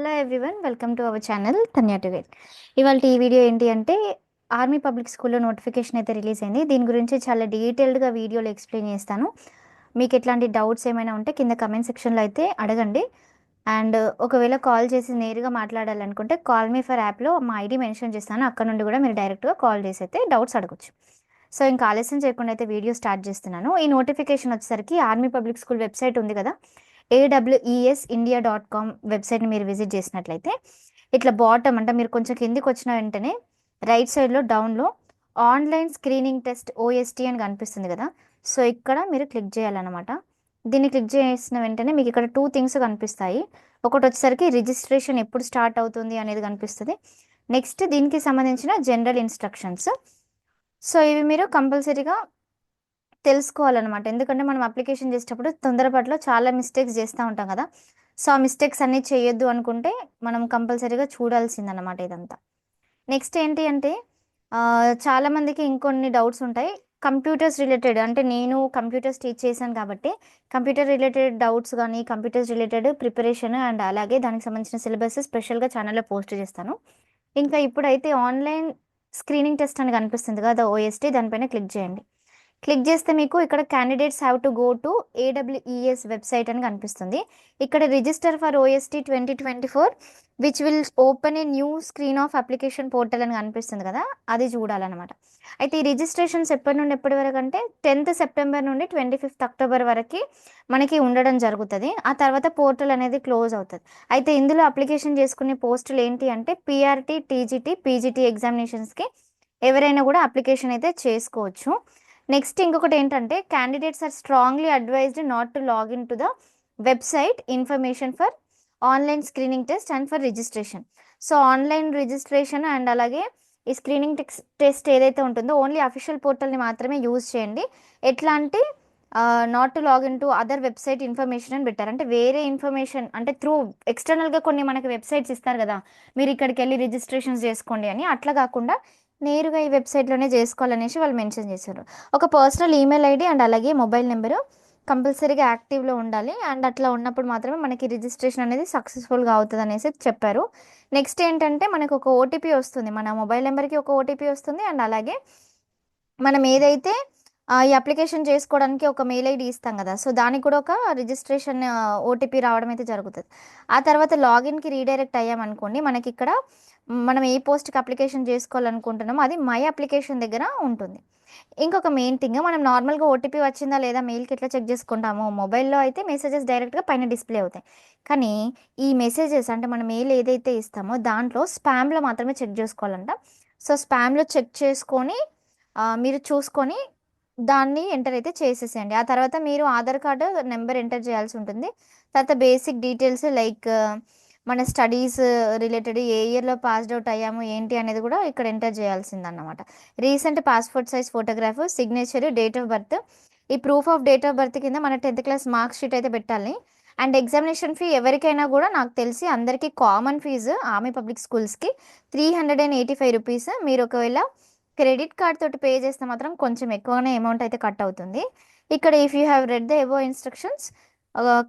Hello everyone welcome to our channel Tanya టుగెట్ ఇవాళ ఈ video ఏంటి అంటే ఆర్మీ పబ్లిక్ స్కూల్లో నోటిఫికేషన్ అయితే రిలీజ్ అయింది. దీని గురించి చాలా డీటెయిల్డ్గా వీడియోలో ఎక్స్ప్లెయిన్ చేస్తాను. మీకు ఎట్లాంటి డౌట్స్ ఏమైనా ఉంటే కింద కమెంట్ సెక్షన్లో అయితే అడగండి. అండ్ ఒకవేళ కాల్ చేసి నేరుగా మాట్లాడాలనుకుంటే కాల్ మీ ఫర్ యాప్లో మా ఐడి మెన్షన్ చేస్తాను. అక్కడ నుండి కూడా మీరు డైరెక్ట్గా కాల్ చేసి అయితే డౌట్స్ అడగచ్చు. సో ఇంకా ఆలస్యం చేయకుండా అయితే వీడియో స్టార్ట్ చేస్తున్నాను. ఈ నోటిఫికేషన్ వచ్చేసరికి ఆర్మీ పబ్లిక్ స్కూల్ వెబ్సైట్ ఉంది కదా ఏడబ్ల్యూఈఎస్ ఇండియా డాట్ కామ్ వెబ్సైట్ని మీరు విజిట్ చేసినట్లయితే ఇట్లా బాటమ్ అంటే మీరు కొంచెం కిందికి వచ్చిన వెంటనే రైట్ సైడ్లో డౌన్లో ఆన్లైన్ స్క్రీనింగ్ టెస్ట్ ఓఎస్టీ అని కనిపిస్తుంది కదా. సో ఇక్కడ మీరు క్లిక్ చేయాలన్నమాట. దీన్ని క్లిక్ చేసిన వెంటనే మీకు ఇక్కడ టూ థింగ్స్ కనిపిస్తాయి. ఒకటి వచ్చేసరికి రిజిస్ట్రేషన్ ఎప్పుడు స్టార్ట్ అవుతుంది అనేది కనిపిస్తుంది. నెక్స్ట్ దీనికి సంబంధించిన జనరల్ ఇన్స్ట్రక్షన్స్ సో ఇవి మీరు కంపల్సరీగా తెలుసుకోవాలన్నమాట. ఎందుకంటే మనం అప్లికేషన్ చేసేటప్పుడు తొందరపాటులో చాలా మిస్టేక్స్ చేస్తూ ఉంటాం కదా. సో ఆ మిస్టేక్స్ అన్నీ చేయొద్దు అనుకుంటే మనం కంపల్సరీగా చూడాల్సిందన్నమాట ఇదంతా. నెక్స్ట్ ఏంటి అంటే చాలామందికి చాలా మందికి ఇంకొన్ని డౌట్స్ ఉంటాయి. కంప్యూటర్స్ రిలేటెడ్ అంటే నేను కంప్యూటర్స్ టీచ్ చేశాను కాబట్టి కంప్యూటర్ రిలేటెడ్ డౌట్స్ కానీ కంప్యూటర్స్ రిలేటెడ్ ప్రిపరేషన్ అండ్ అలాగే దానికి సంబంధించిన సిలబస్ స్పెషల్గా ఛానల్లో పోస్ట్ చేస్తాను. ఇంకా ఇప్పుడైతే ఆన్లైన్ స్క్రీనింగ్ టెస్ట్ అని కనిపిస్తుంది కదా ఓఎస్టీ దానిపైన క్లిక్ చేయండి. క్లిక్ చేస్తే మీకు ఇక్కడ candidates have to go to AWES website అని కనిపిస్తుంది. ఇక్కడ register for OST twenty twenty four which will open a new screen of application portal అని కనిపిస్తుంది కదా అది చూడాలన్నమాట. అయితే ఈ రిజిస్ట్రేషన్స్ ఎప్పటి నుండి ఎప్పటి వరకు అంటే టెన్త్ సెప్టెంబర్ నుండి ట్వంటీ ఫిఫ్త్ అక్టోబర్ వరకు మనకి ఉండడం జరుగుతుంది. ఆ తర్వాత పోర్టల్ అనేది క్లోజ్ అవుతుంది. అయితే ఇందులో అప్లికేషన్ చేసుకునే పోస్టులు ఏంటి అంటే పిఆర్టీ టీజీటీ పీజీటీ ఎగ్జామినేషన్స్కి ఎవరైనా కూడా అప్లికేషన్ అయితే చేసుకోవచ్చు. నెక్స్ట్ ఇంకొకటి ఏంటంటే candidates are strongly advised not to login to the website information for online screening test and for registration so online registration and అలాగే ఈ స్క్రీనింగ్ టెస్ట్ ఏదైతే ఉంటుందో ఓన్లీ అఫీషియల్ పోర్టల్ని మాత్రమే యూజ్ చేయండి. ఎట్లాంటి not to login to other website information అని పెట్టారు. అంటే వేరే ఇన్ఫర్మేషన్ అంటే త్రూ ఎక్స్టర్నల్గా కొన్ని మనకి వెబ్సైట్స్ ఇస్తారు కదా మీరు ఇక్కడికి వెళ్ళి రిజిస్ట్రేషన్స్ చేసుకోండి అని. అట్లా కాకుండా నేరుగా ఈ వెబ్సైట్లోనే చేసుకోవాలనేసి వాళ్ళు మెన్షన్ చేశారు. ఒక పర్సనల్ ఈమెయిల్ ఐడి అండ్ అలాగే మొబైల్ నెంబరు కంపల్సరీగా యాక్టివ్లో ఉండాలి. అండ్ అట్లా ఉన్నప్పుడు మాత్రమే మనకి రిజిస్ట్రేషన్ అనేది సక్సెస్ఫుల్గా అవుతుంది అనేసి చెప్పారు. నెక్స్ట్ ఏంటంటే మనకు ఒక ఓటీపీ వస్తుంది. మన మొబైల్ నెంబర్కి ఒక ఓటీపీ వస్తుంది. అండ్ అలాగే మనం ఏదైతే ఈ అప్లికేషన్ చేసుకోవడానికి ఒక మెయిల్ ఐడి ఇస్తాం కదా సో దానికి కూడా ఒక రిజిస్ట్రేషన్ ఓటీపీ రావడం అయితే జరుగుతుంది. ఆ తర్వాత లాగిన్కి రీడైరెక్ట్ అయ్యామనుకోండి మనకి ఇక్కడ మనం ఏ పోస్ట్కి అప్లికేషన్ చేసుకోవాలనుకుంటున్నామో అది మై అప్లికేషన్ దగ్గర ఉంటుంది. ఇంకొక మెయిన్ థింగ్ మనం నార్మల్గా ఓటీపీ వచ్చిందా లేదా మెయిల్కి ఎట్లా చెక్ చేసుకుంటాము మొబైల్లో అయితే మెసేజెస్ డైరెక్ట్గా పైన డిస్ప్లే అవుతాయి. కానీ ఈ మెసేజెస్ అంటే మనం మెయిల్ ఏదైతే ఇస్తామో దాంట్లో స్పామ్లో మాత్రమే చెక్ చేసుకోవాలంట. సో స్పామ్లో చెక్ చేసుకొని మీరు చూసుకొని దాన్ని ఎంటర్ అయితే చేసేసేయండి. ఆ తర్వాత మీరు ఆధార్ కార్డు నెంబర్ ఎంటర్ చేయాల్సి ఉంటుంది. తర్వాత బేసిక్ డీటెయిల్స్ లైక్ మన స్టడీస్ uh, రిలేటెడ్ ఏ ఇయర్లో పాస్డ్ అవుట్ అయ్యాము ఏంటి అనేది కూడా ఇక్కడ enter చేయాల్సిందన్నమాట. Recent passport size photograph signature date of birth ఈ proof of date of birth కింద మన టెన్త్ క్లాస్ మార్క్ షీట్ అయితే పెట్టాలి. అండ్ ఎగ్జామినేషన్ ఫీ ఎవరికైనా కూడా నాకు తెలిసి అందరికీ కామన్ ఫీజు ఆమె పబ్లిక్ స్కూల్స్కి three hundred and eighty five rupees మీరు ఒకవేళ క్రెడిట్ కార్డ్ తోటి పే చేస్తే మాత్రం కొంచెం ఎక్కువనే అమౌంట్ అయితే కట్ అవుతుంది. ఇక్కడ if you have read the above instructions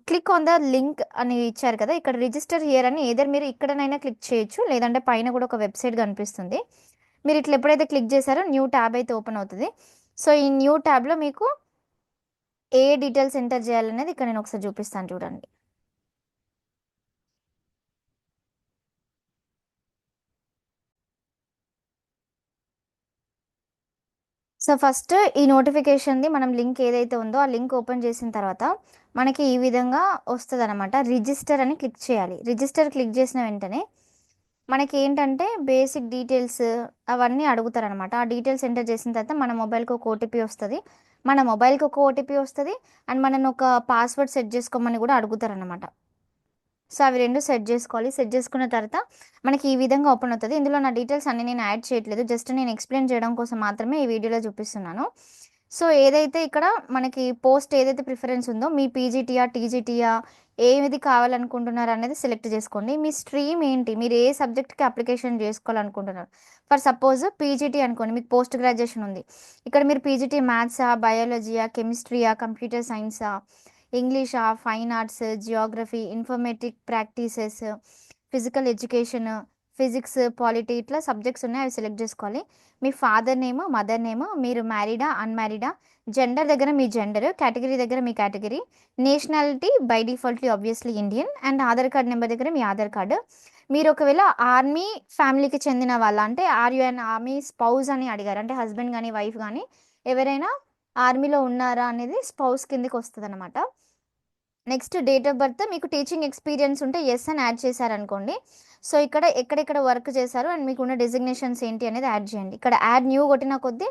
click on the link అని ఇచ్చారు కదా ఇక్కడ రిజిస్టర్ హియర్ అని ఏదర్ మీరు ఇక్కడనైనా క్లిక్ చేయొచ్చు లేదంటే పైన కూడా ఒక వెబ్సైట్ కనిపిస్తుంది. మీరు ఇట్లా ఎప్పుడైతే క్లిక్ చేశారో న్యూ ట్యాబ్ అయితే ఓపెన్ అవుతుంది. సో ఈ న్యూ ట్యాబ్లో మీకు ఏ డీటెయిల్స్ ఎంటర్ చేయాలనేది ఇక్కడ నేను ఒకసారి చూపిస్తాను చూడండి. సో ఫస్ట్ ఈ నోటిఫికేషన్ది మనం లింక్ ఏదైతే ఉందో ఆ లింక్ ఓపెన్ చేసిన తర్వాత మనకి ఈ విధంగా వస్తుంది అనమాట రిజిస్టర్ అని క్లిక్ చేయాలి. రిజిస్టర్ క్లిక్ చేసిన వెంటనే మనకి ఏంటంటే బేసిక్ డీటెయిల్స్ అవన్నీ అడుగుతారనమాట ఆ డీటెయిల్స్ ఎంటర్ చేసిన తర్వాత మన మొబైల్కి ఒక ఓటీపీ వస్తుంది. మన మొబైల్కి ఒక ఓటీపీ వస్తుంది. అండ్ మనని ఒక పాస్వర్డ్ సెట్ చేసుకోమని కూడా అడుగుతారనమాట సో అవి రెండు సెట్ చేసుకోవాలి. సెట్ చేసుకున్న తర్వాత మనకి ఈ విధంగా ఓపెన్ అవుతుంది. ఇందులో నా డీటెయిల్స్ అన్ని నేను యాడ్ చేయట్లేదు. జస్ట్ నేను ఎక్స్ప్లెయిన్ చేయడం కోసం మాత్రమే ఈ వీడియోలో చూపిస్తున్నాను. సో ఏదైతే ఇక్కడ మనకి పోస్ట్ ఏదైతే ప్రిఫరెన్స్ ఉందో మీ పీజీటీయా టీజీటీయా ఏది కావాలనుకుంటున్నారు అనేది సెలెక్ట్ చేసుకోండి. మీ స్ట్రీమ్ ఏంటి? మీరు ఏ సబ్జెక్ట్కి అప్లికేషన్ చేసుకోవాలనుకుంటున్నారు? ఫర్ సపోజ్ పీజీటీ అనుకోండి మీకు పోస్ట్ గ్రాడ్యుయేషన్ ఉంది. ఇక్కడ మీరు పీజీటీ మ్యాథ్సా బయాలజీయా కెమిస్ట్రీయా కంప్యూటర్ సైన్సా ఇంగ్లీషా fine arts geography informatic practices physical education physics polity ఇట్లా సబ్జెక్ట్స్ ఉన్నాయి అవి సెలెక్ట్ చేసుకోవాలి. మీ ఫాదర్ నేమ్ మదర్ నేమ్ మీరు మ్యారీడా అన్మ్యారీడా? జెండర్ దగ్గర మీ జెండర్ కేటగిరీ దగ్గర మీ category. Nationality by defaultly obviously Indian and Aadhaar card number దగ్గర మీ ఆధార్ కార్డు. మీరు ఒకవేళ ఆర్మీ ఫ్యామిలీకి చెందిన వాళ్ళ అంటే are you and army spouse అని అడిగారు. అంటే హస్బెండ్ కానీ వైఫ్ కానీ ఎవరైనా ఆర్మీలో ఉన్నారా అనేది స్పౌస్ కిందకి వస్తుంది అనమాట నెక్స్ట్ డేట్ ఆఫ్ బర్త్ మీకు టీచింగ్ ఎక్స్పీరియన్స్ ఉంటే ఎస్ అని యాడ్ చేశారనుకోండి. సో ఇక్కడ ఎక్కడెక్కడ వర్క్ చేశారు అండ్ మీకు ఉన్న డెసిగ్నేషన్స్ ఏంటి అనేది యాడ్ చేయండి. ఇక్కడ యాడ్ న్యూ కొట్టిన కొద్దీ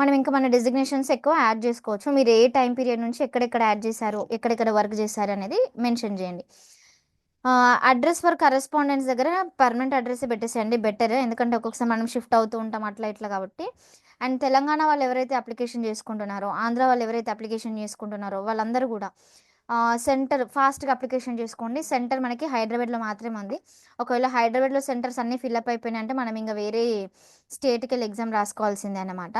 మనం ఇంకా మన డెసిగ్నేషన్స్ ఎక్కువ యాడ్ చేసుకోవచ్చు. మీరు ఏ టైం పీరియడ్ నుంచి ఎక్కడెక్కడ యాడ్ చేశారు ఎక్కడెక్కడ వర్క్ చేశారు అనేది మెన్షన్ చేయండి. అడ్రస్ ఫర్ కరెస్పాండెన్స్ దగ్గర పర్మనెంట్ అడ్రస్ పెట్టేసేయండి. బెటర్ ఎందుకంటే ఒక్కొక్కసారి మనం షిఫ్ట్ అవుతూ ఉంటాం అట్లా ఇట్లా కాబట్టి. అండ్ తెలంగాణ వాళ్ళు ఎవరైతే అప్లికేషన్ చేసుకుంటున్నారో ఆంధ్ర వాళ్ళు ఎవరైతే అప్లికేషన్ చేసుకుంటున్నారో వాళ్ళందరూ కూడా సెంటర్ ఫాస్ట్గా అప్లికేషన్ చేసుకోండి. సెంటర్ మనకి హైదరాబాద్లో మాత్రమే ఉంది. ఒకవేళ హైదరాబాద్లో సెంటర్స్ అన్నీ ఫిల్అప్ అయిపోయినాయి అంటే మనం ఇంకా వేరే స్టేట్కి వెళ్ళి ఎగ్జామ్ రాసుకోవాల్సిందే అనమాట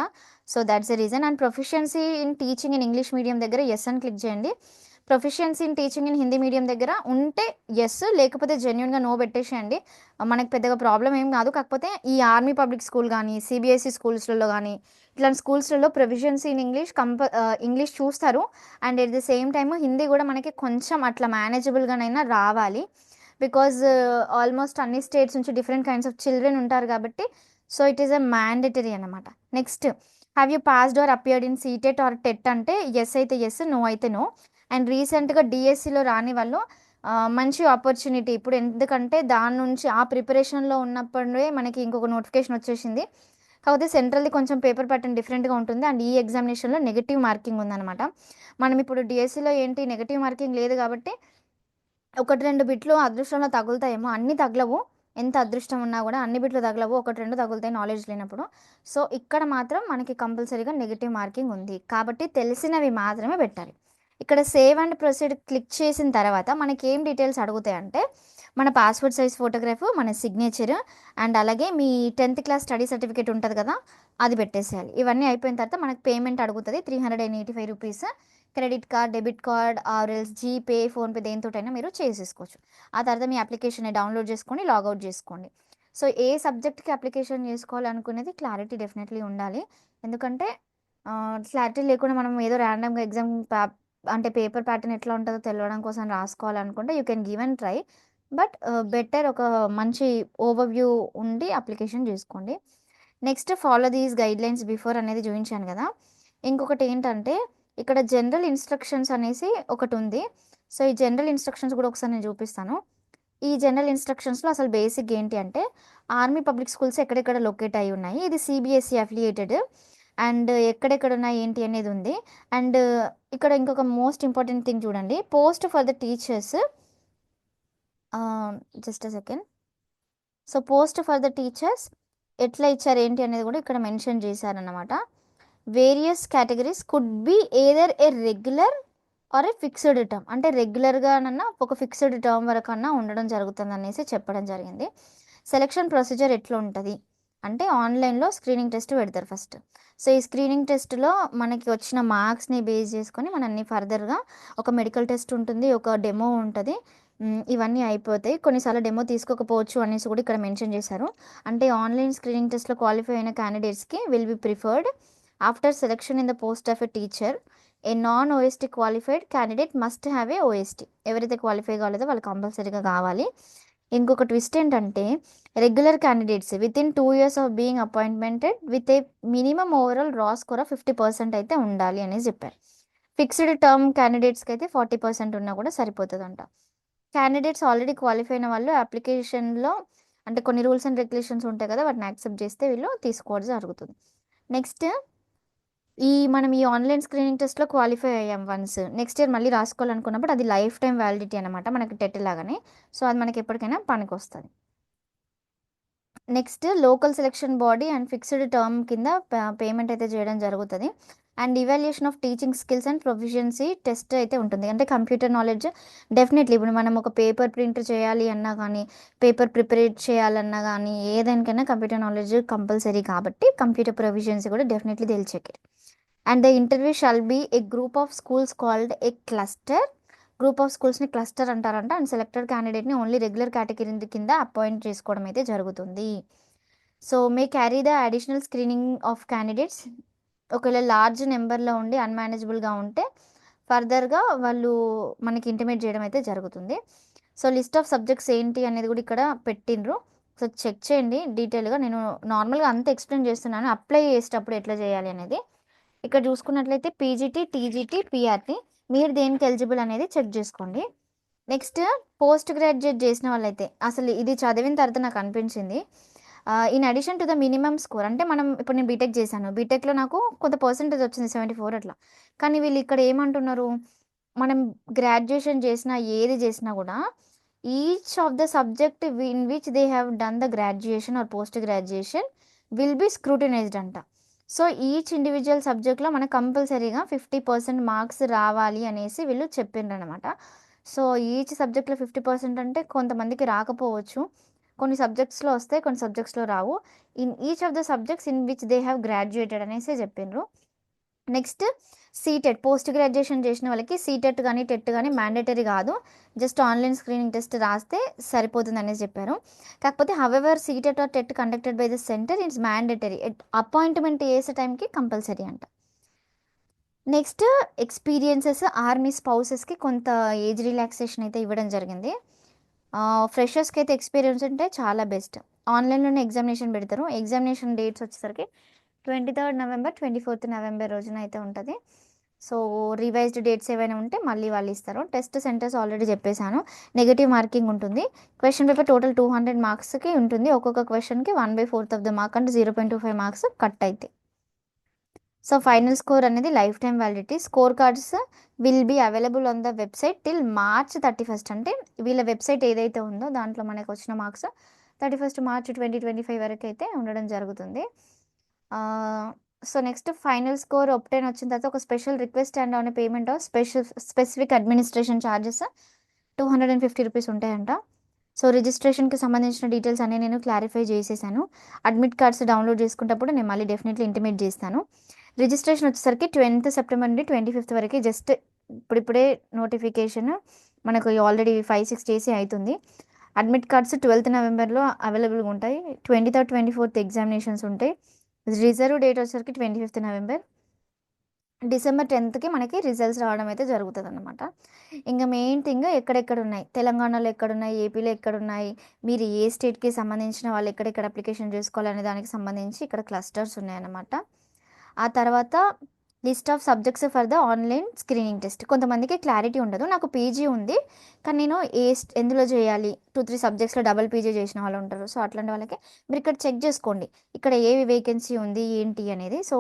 so that's the reason and proficiency in teaching in English medium దగ్గర ఎస్ అని క్లిక్ చేయండి. Proficiency in teaching in Hindi medium దగ్గర ఉంటే ఎస్ లేకపోతే జెన్యున్గా నో పెట్టేసేయండి. మనకు పెద్దగా ప్రాబ్లం ఏం కాదు. కాకపోతే ఈ ఆర్మీ పబ్లిక్ స్కూల్ కానీ సిబిఎస్ఈ స్కూల్స్లలో కానీ ఇట్లాంటి స్కూల్స్లలో ప్రొవిజన్స్ ఇన్ ఇంగ్లీష్ కంప ఇంగ్లీష్ చూస్తారు. And at the same time Hindi కూడా మనకి కొంచెం అట్లా మేనేజబుల్గానైనా రావాలి. బికాజ్ ఆల్మోస్ట్ అన్ని స్టేట్స్ నుంచి డిఫరెంట్ కైండ్స్ ఆఫ్ చిల్డ్రన్ ఉంటారు కాబట్టి so it is a mandatory అనమాట next have you passed or appeared in CTET or TET అంటే ఎస్ అయితే ఎస్ నో అయితే నో అండ్ రీసెంట్గా డిఎస్సిలో రాని వాళ్ళు మంచి ఆపర్చునిటీ ఇప్పుడు ఎందుకంటే దాని నుంచి ఆ ప్రిపరేషన్లో ఉన్నప్పుడే మనకి ఇంకొక నోటిఫికేషన్ వచ్చేసింది. కాకపోతే సెంట్రల్ది కొంచెం పేపర్ ప్యాటర్న్ డిఫరెంట్గా ఉంటుంది. అండ్ ఈ ఎగ్జామినేషన్లో నెగిటివ్ మార్కింగ్ ఉందన్నమాట. మనం ఇప్పుడు డిఎస్సిలో ఏంటి? నెగిటివ్ మార్కింగ్ లేదు కాబట్టి ఒకటి రెండు బిట్లు అదృష్టంలో తగులుతాయేమో. అన్నీ తగలవు. ఎంత అదృష్టం ఉన్నా కూడా అన్ని బిట్లు తగలవు. ఒకటి రెండు తగులుతాయి నాలెడ్జ్ లేనప్పుడు. సో ఇక్కడ మాత్రం మనకి కంపల్సరీగా నెగిటివ్ మార్కింగ్ ఉంది. కాబట్టి తెలిసినవి మాత్రమే పెట్టాలి. ఇక్కడ సేవ్ అండ్ ప్రొసీడ్ క్లిక్ చేసిన తర్వాత మనకి ఏం డీటెయిల్స్ అడుగుతాయంటే మన పాస్పోర్ట్ సైజ్ ఫోటోగ్రాఫ్ మన సిగ్నేచర్ అండ్ అలాగే మీ టెన్త్ క్లాస్ స్టడీ సర్టిఫికేట్ ఉంటుంది కదా అది పెట్టేసేయాలి. ఇవన్నీ అయిపోయిన తర్వాత మనకు పేమెంట్ అడుగుతుంది three hundred and eighty five rupees credit card debit card or else GPay PhonePe దేనితోటైనా మీరు చేసేసుకోవచ్చు. ఆ తర్వాత మీ అప్లికేషన్ని డౌన్లోడ్ చేసుకొని లాగౌట్ చేసుకోండి. సో ఏ సబ్జెక్ట్కి అప్లికేషన్ చేసుకోవాలనుకునేది క్లారిటీ డెఫినెట్లీ ఉండాలి. ఎందుకంటే క్లారిటీ లేకుండా మనం ఏదో ర్యాండమ్గా ఎగ్జామ్ అంటే పేపర్ ప్యాటర్న్ ఎట్లా ఉంటుందో తెలియడం కోసం రాసుకోవాలనుకుంటే you can give and try but better ఒక మంచి ఓవర్వ్యూ ఉండి అప్లికేషన్ చేసుకోండి. Next follow these guidelines before అనేది చూపించాను కదా. ఇంకొకటి ఏంటంటే ఇక్కడ జనరల్ ఇన్స్ట్రక్షన్స్ అనేసి ఒకటి ఉంది. సో ఈ జనరల్ ఇన్స్ట్రక్షన్స్ కూడా ఒకసారి నేను చూపిస్తాను. ఈ జనరల్ ఇన్స్ట్రక్షన్స్లో అసలు బేసిక్ ఏంటి అంటే ఆర్మీ పబ్లిక్ స్కూల్స్ ఎక్కడెక్కడ లొకేట్ అయి ఉన్నాయి. ఇది సిబిఎస్ఈ అఫిలియేటెడ్ అండ్ ఎక్కడెక్కడ ఉన్నాయి ఏంటి అనేది ఉంది. అండ్ ఇక్కడ ఇంకొక మోస్ట్ ఇంపార్టెంట్ థింగ్ చూడండి. Post for the teachers just second so post for the teachers ఎట్లా ఇచ్చారు ఏంటి అనేది కూడా ఇక్కడ మెన్షన్ చేశారన్నమాట. Various categories could be either a regular or a fixed term అంటే రెగ్యులర్గానన్నా ఒక ఫిక్స్డ్ టర్మ్ వరకు అన్నా ఉండడం జరుగుతుంది అనేసి చెప్పడం జరిగింది. సెలక్షన్ ప్రొసీజర్ ఎట్లా ఉంటుంది? అంటే ఆన్లైన్లో స్క్రీనింగ్ టెస్ట్ పెడతారు ఫస్ట్ సో ఈ స్క్రీనింగ్ టెస్ట్లో మనకి వచ్చిన మార్క్స్ని బేస్ చేసుకొని మనన్ని ఫర్దర్గా ఒక మెడికల్ టెస్ట్ ఉంటుంది ఒక డెమో ఉంటుంది. ఇవన్నీ అయిపోతాయి. కొన్నిసార్లు డెమో తీసుకోకపోవచ్చు అనేసి కూడా ఇక్కడ మెన్షన్ చేశారు. అంటే ఆన్లైన్ స్క్రీనింగ్ టెస్ట్లో క్వాలిఫై అయిన క్యాండిడేట్స్కి will be preferred after selection in the post of a teacher a non OST qualified candidate must have a OST ఎవరైతే క్వాలిఫై కాలేదో వాళ్ళు కంపల్సరీగా కావాలి. ఇంకొక ట్విస్ట్ ఏంటంటే regular candidates within two years of being appointmented with a minimum overall raw score of fifty percent అయితే ఉండాలి అని చెప్పారు. ఫిక్స్డ్ టర్మ్ క్యాండిడేట్స్కి అయితే ఫార్టీ పర్సెంట్ ఉన్నా కూడా సరిపోతుందంట. క్యాండిడేట్స్ ఆల్రెడీ క్వాలిఫై అయిన వాళ్ళు అప్లికేషన్లో అంటే కొన్ని రూల్స్ అండ్ రెగ్యులేషన్స్ ఉంటాయి కదా వాటిని యాక్సెప్ట్ చేస్తే వీళ్ళు తీసుకోవడం జరుగుతుంది. నెక్స్ట్ ఈ మనం ఈ ఆన్లైన్ స్క్రీనింగ్ టెస్ట్లో క్వాలిఫై అయ్యాం వన్స్ నెక్స్ట్ ఇయర్ మళ్ళీ రాసుకోవాలనుకున్నప్పుడు అది లైఫ్ టైం వ్యాలిడిటీ అనమాట మనకి టెట్ లాగానే. సో అది మనకి ఎప్పటికైనా పనికి వస్తుంది. Next local selection body and fixed term కింద పేమెంట్ అయితే చేయడం జరుగుతుంది. And evaluation of teaching skills and proficiency test అయితే ఉంటుంది. అంటే కంప్యూటర్ నాలెడ్జ్ డెఫినెట్లీ ఇప్పుడు మనం ఒక పేపర్ ప్రింట్ చేయాలి అన్నా కానీ పేపర్ ప్రిపేర్ చేయాలన్నా కానీ ఏదైనా కంప్యూటర్ నాలెడ్జ్ కంపల్సరీ కాబట్టి కంప్యూటర్ ప్రొఫిషియన్సీ కూడా definitely deal and the interview shall be a group of schools called a cluster group of స్కూల్స్ని క్లస్టర్ అంటారంట. అండ్ సెలెక్టెడ్ క్యాండిడేట్ని ఓన్లీ రెగ్యులర్ కేటగిరీ కింద అపాయింట్ చేసుకోవడం అయితే జరుగుతుంది. So may carry the additional screening of candidates ఒకవేళ large నెంబర్లో ఉండి అన్మేనేజబుల్గా ఉంటే ఫర్దర్గా వాళ్ళు మనకి ఇంటిమేట్ చేయడం అయితే జరుగుతుంది. సో లిస్ట్ ఆఫ్ సబ్జెక్ట్స్ ఏంటి అనేది కూడా ఇక్కడ పెట్టిండ్రు. సో చెక్ చేయండి డీటెయిల్గా. నేను నార్మల్గా అంత ఎక్స్ప్లెయిన్ చేస్తున్నాను. అప్లై చేసేటప్పుడు ఎట్లా చేయాలి అనేది. ఇక్కడ చూసుకున్నట్లయితే పీజీటీ టీజీటీ పిఆర్టీ మీరు దేనికి ఎలిజిబుల్ అనేది చెక్ చేసుకోండి. నెక్స్ట్ పోస్ట్ గ్రాడ్యుయేట్ చేసిన వాళ్ళైతే అసలు ఇది చదివిన తర్వాత నాకు అనిపించింది. In addition to the minimum score అంటే మనం ఇప్పుడు నేను బీటెక్ చేశాను. బీటెక్లో నాకు కొంత పర్సెంటేజ్ వచ్చింది సెవెంటీ ఫోర్ అట్లా. కానీ వీళ్ళు ఇక్కడ ఏమంటున్నారు? మనం గ్రాడ్యుయేషన్ చేసినా ఏది చేసినా కూడా each of the subject in which they have done the graduation or post graduation will be scrutinized అంట సో ఈచ్ ఇండివిజువల్ సబ్జెక్ట్లో మనకు కంపల్సరీగా ఫిఫ్టీ పర్సెంట్ మార్క్స్ రావాలి అనేసి వీళ్ళు చెప్పిండ్రు అనమాట సో ఈచ్ సబ్జెక్ట్లో ఫిఫ్టీ పర్సెంట్ అంటే కొంతమందికి రాకపోవచ్చు. కొన్ని సబ్జెక్ట్స్లో వస్తాయి కొన్ని సబ్జెక్ట్స్లో రావు. In each of the subjects in which they have graduated అనేసి చెప్పిండ్రు నెక్స్ట్ సీటెట్ పోస్ట్ గ్రాడ్యుయేషన్ చేసిన వాళ్ళకి సీటెట్ కానీ టెట్ కానీ మ్యాండేటరీ కాదు. జస్ట్ ఆన్లైన్ స్క్రీనింగ్ టెస్ట్ రాస్తే సరిపోతుంది అనేసి చెప్పారు. కాకపోతే however CTET or TET conducted by the centre it's mandatory appointment చేసే టైంకి కంపల్సరీ అంట. నెక్స్ట్ ఎక్స్పీరియన్సెస్ ఆర్మీ స్పౌసెస్కి కొంత ఏజ్ రిలాక్సేషన్ అయితే ఇవ్వడం జరిగింది. ఫ్రెషర్స్కి అయితే ఎక్స్పీరియన్స్ ఉంటే చాలా బెస్ట్ ఆన్లైన్లోనే ఎగ్జామినేషన్ పెడతారు. ఎగ్జామినేషన్ డేట్స్ వచ్చేసరికి twenty third November twenty fourth November రోజున అయితే ఉంటుంది. సో రివైజ్డ్ డేట్స్ ఏవైనా ఉంటే మళ్ళీ వాళ్ళు ఇస్తారు. టెస్ట్ సెంటర్స్ ఆల్రెడీ చెప్పేశాను. నెగిటివ్ మార్కింగ్ ఉంటుంది. Question paper total two hundred మార్క్స్కి ఉంటుంది. ఒక్కొక్క క్వశ్చన్కి one by fourth of the mark అంటే zero point two five marks cut అవుతాయి సో ఫైనల్ స్కోర్ అనేది life time validity score cards will be available on the website till March thirty first అంటే వీళ్ళ website ఏదైతే ఉందో దాంట్లో మనకు వచ్చిన marks thirty first March twenty twenty five వరకు అయితే ఉండడం జరుగుతుంది. So next final score obtain వచ్చిన తర్వాత ఒక special request and on payment of special specific administration charges two hundred and fifty rupees ఉంటాయంట. సో రిజిస్ట్రేషన్కి సంబంధించిన డీటెయిల్స్ అన్నీ నేను క్లారిఫై చేసేసాను. అడ్మిట్ కార్డ్స్ డౌన్లోడ్ చేసుకున్నప్పుడు నేను మళ్ళీ డెఫినెట్లీ ఇంటిమేట్ చేస్తాను. రిజిస్ట్రేషన్ వచ్చేసరికి ట్వంత్ సెప్టెంబర్ నుండి ట్వంటీ ఫిఫ్త్ వరకు జస్ట్ ఇప్పుడిప్పుడే నోటిఫికేషన్ మనకు ఆల్రెడీ ఫైవ్ సిక్స్ డేస్ అవుతుంది అడ్మిట్ కార్డ్స్ ట్వెల్త్ నవంబర్లో అవైలబుల్గా ఉంటాయి. Twenty third twenty fourth examinations ఉంటాయి. రిజర్వ్ డేట్ వచ్చేసరికి ట్వంటీ ఫిఫ్త్ నవంబర్. డిసెంబర్ టెన్త్కి మనకి రిజల్ట్స్ రావడం అయితే జరుగుతుంది అనమాట ఇంకా మెయిన్ థింగ్ ఎక్కడెక్కడ ఉన్నాయి తెలంగాణలో ఎక్కడున్నాయి? ఏపీలో ఎక్కడున్నాయి? మీరు ఏ స్టేట్కి సంబంధించిన వాళ్ళు ఎక్కడెక్కడ అప్లికేషన్ చేసుకోవాలనే దానికి సంబంధించి ఇక్కడ క్లస్టర్స్ ఉన్నాయన్నమాట. ఆ తర్వాత list of subjects for the online screening test. కొంతమందికి క్లారిటీ ఉండదు. నాకు పీజీ ఉంది. కానీ నేను ఏ ఎందులో చేయాలి? టూ త్రీ సబ్జెక్ట్స్లో డబల్ పీజీ చేసిన వాళ్ళు ఉంటారు. సో అట్లాంటి వాళ్ళకి మీరు ఇక్కడ చెక్ చేసుకోండి. ఇక్కడ ఏ వేకెన్సీ ఉంది? ఏంటి? అనేది. సో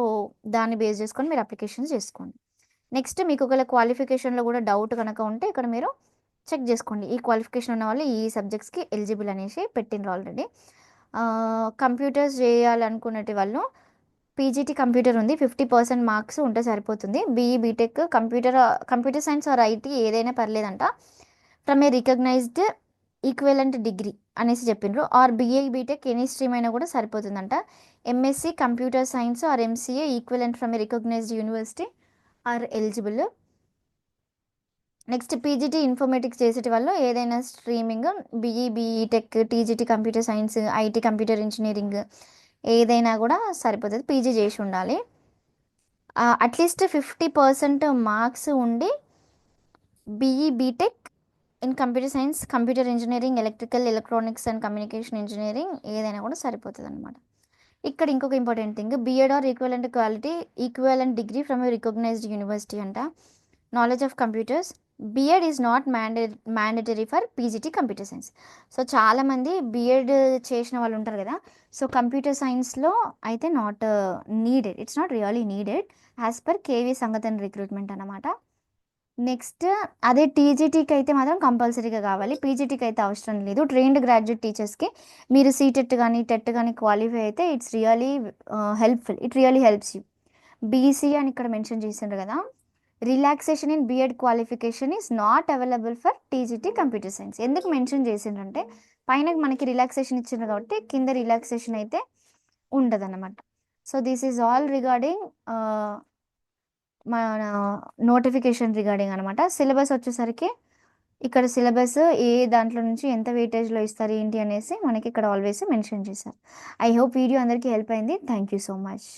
దాన్ని బేస్ చేసుకొని మీరు అప్లికేషన్ చేసుకోండి. నెక్స్ట్ మీకు ఒకవేళ క్వాలిఫికేషన్లో కూడా డౌట్ కనుక ఉంటే ఇక్కడ మీరు చెక్ చేసుకోండి. ఈ క్వాలిఫికేషన్ ఉన్న వాళ్ళు ఈ సబ్జెక్ట్స్కి ఎలిజిబుల్ అనేసి పెట్టిండ్రు ఆల్రెడీ. కంప్యూటర్స్ చేయాలనుకునేటి వాళ్ళు పీజీటీ కంప్యూటర్ ఉంది ఫిఫ్టీ పర్సెంట్ మార్క్స్ ఉంటే సరిపోతుంది. BE BTech computer computer science or IT ఏదైనా పర్లేదంట. From a recognised equivalent degree అనేసి చెప్పిండ్రు. Or BA BTech any stream అయినా కూడా సరిపోతుందంట. MSc computer science or MCA equivalent from a recognised university are eligible. Next PGT informatics చేసేటి వాళ్ళు ఏదైనా streaming BE BTech TGT computer science IT computer engineering ఏదైనా కూడా సరిపోతుంది. పీజీ చేసి ఉండాలి. At least fifty percent marks ఉండి BE BTech in computer science computer engineering electrical electronics and communication engineering ఏదైనా కూడా సరిపోతుంది అనమాట ఇక్కడ ఇంకొక important thing BEd or equivalent quality equivalent degree from recognised university అంట. Knowledge of computers BEd is not మ్యాండే mandatory for PGT computer science so చాలామంది BEd చేసిన వాళ్ళు ఉంటారు కదా. సో కంప్యూటర్ సైన్స్లో అయితే not needed it's not really needed as per KV Sangathan recruitment అనమాట next అదే టీజీటీకి అయితే మాత్రం కంపల్సరీగా కావాలి. పీజీటీకి అయితే అవసరం లేదు. ట్రైన్డ్ గ్రాడ్యుయేట్ టీచర్స్కి మీరు సీటెట్ కానీ టెట్ కానీ క్వాలిఫై అయితే it's really helpful it really helps you BC అని ఇక్కడ మెన్షన్ చేసిండ్రు కదా. Relaxation in BEd qualification is not available for TGT computer science ఎందుకు మెన్షన్ చేసిండ్రంటే పైన మనకి రిలాక్సేషన్ ఇచ్చిండ్రు కాబట్టి కింద రిలాక్సేషన్ అయితే ఉండదన్నమాట so this is all regarding మన నోటిఫికేషన్ రిగార్డింగ్ అనమాట సిలబస్ వచ్చేసరికి ఇక్కడ సిలబస్ ఏ దాంట్లో నుంచి ఎంత వెయిటేజ్‌లో ఇస్తారు ఏంటి అనేసి మనకి ఇక్కడ ఆల్వేస్ మెన్షన్ చేశారు. ఐ హోప్ వీడియో అందరికీ హెల్ప్ అయింది. Thank you so much.